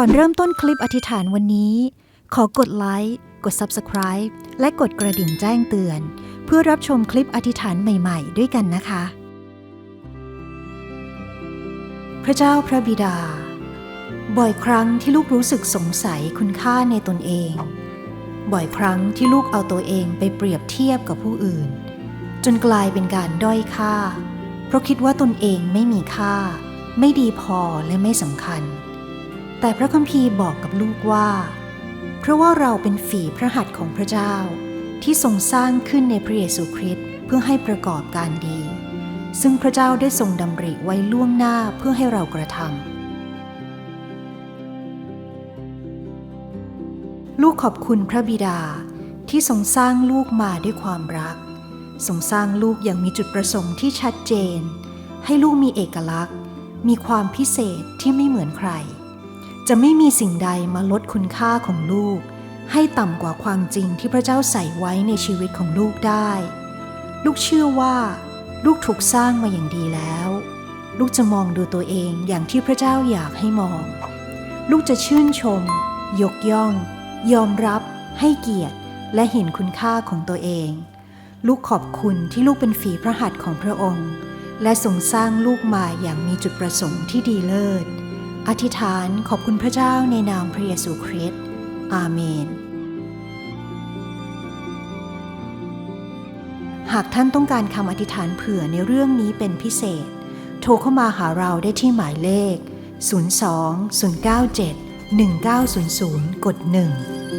ก่อนเริ่มต้นคลิปอธิษฐานวันนี้ ขอกดไลค์กด Subscribe และกดกระดิ่งแจ้งเตือน เพื่อรับชมคลิปอธิษฐานใหม่ๆ ด้วยกันนะคะ พระเจ้าพระบิดา บ่อยครั้งที่ลูกรู้สึกสงสัยคุณค่าในตนเอง บ่อยครั้งที่ลูกเอาตัวเองไปเปรียบเทียบกับผู้อื่น จนกลายเป็นการด้อยค่า เพราะคิดว่าตนเองไม่มีค่า ไม่ดีพอและไม่สำคัญ แต่พระคัมภีร์บอกกับลูกว่า เพราะว่าเราเป็นฝีพระหัตถ์ของพระเจ้า ที่ทรงสร้างขึ้นในพระเยซูคริสต์เพื่อให้ประกอบการดี ซึ่งพระเจ้าได้ทรงดำริไว้ล่วงหน้าเพื่อให้เรากระทำลูกขอบคุณพระบิดาที่ทรงสร้างลูกมาด้วยความรักทรงสร้างลูกอย่างมีจุดประสงค์ที่ชัดเจน ให้ลูกมีเอกลักษณ์ มีความพิเศษที่ไม่เหมือนใคร จะไม่มีสิ่งใดมาลดคุณค่าของลูก ให้ต่ำกว่าความจริงที่พระเจ้าใส่ไว้ในชีวิตของลูกได้ ลูกเชื่อว่า ลูกถูกสร้างมาอย่างดีแล้ว ลูกจะมองดูตัวเองอย่างที่พระเจ้าอยากให้มอง ลูกจะชื่นชม ยกย่อง ยอมรับ ให้เกียรติ และเห็นคุณค่าของตัวเอง ลูกขอบคุณที่ลูกเป็นฝีพระหัตถ์ของพระองค์ และทรงสร้างลูกมาอย่างมีจุดประสงค์ที่ดีเลิศ อธิษฐานขอบคุณพระเจ้าในนามพระเยซูคริสต์อาเมน หากท่านต้องการคำอธิษฐานเผื่อในเรื่องนี้เป็นพิเศษ โทรเข้ามาหาเราได้ที่หมายเลข 02 097 1900 กด 1